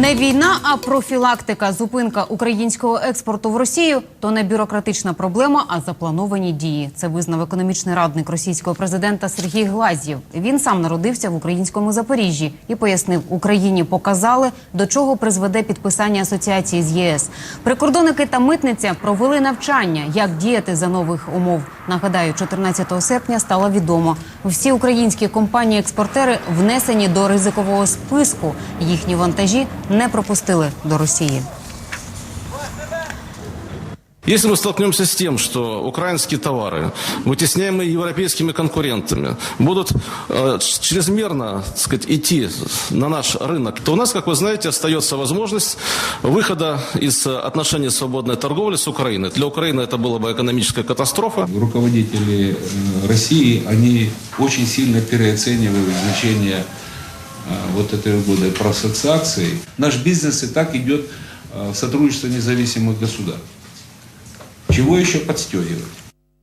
Не війна, а профілактика. Зупинка українського експорту в Росію то не бюрократична проблема, а заплановані дії. Це визнав економічний радник російського президента Сергій Глазєв. Він сам народився в українському Запоріжжі і пояснив, Україні показали, до чого призведе підписання асоціації з ЄС. Прикордонники та митниця провели навчання, як діяти за нових умов. Нагадаю, 14 серпня стало відомо. Всі українські компанії-експортери внесені до ризикового списку. Їхні вантажі не пропустили до Росії. Если мы столкнемся с тем, что украинские товары, вытесняемые европейскими конкурентами, будут э, чрезмерно так сказать, идти на наш рынок, то у нас, как вы знаете, остается возможность выхода из э, отношений свободной торговли с Украиной. Для Украины это была бы экономическая катастрофа. руководители э, России, они очень сильно переоценивают значение э, вот этой года про ассоциации. Наш бизнес и так идет э, в сотрудничество независимых государств. Чего еще подстегивать?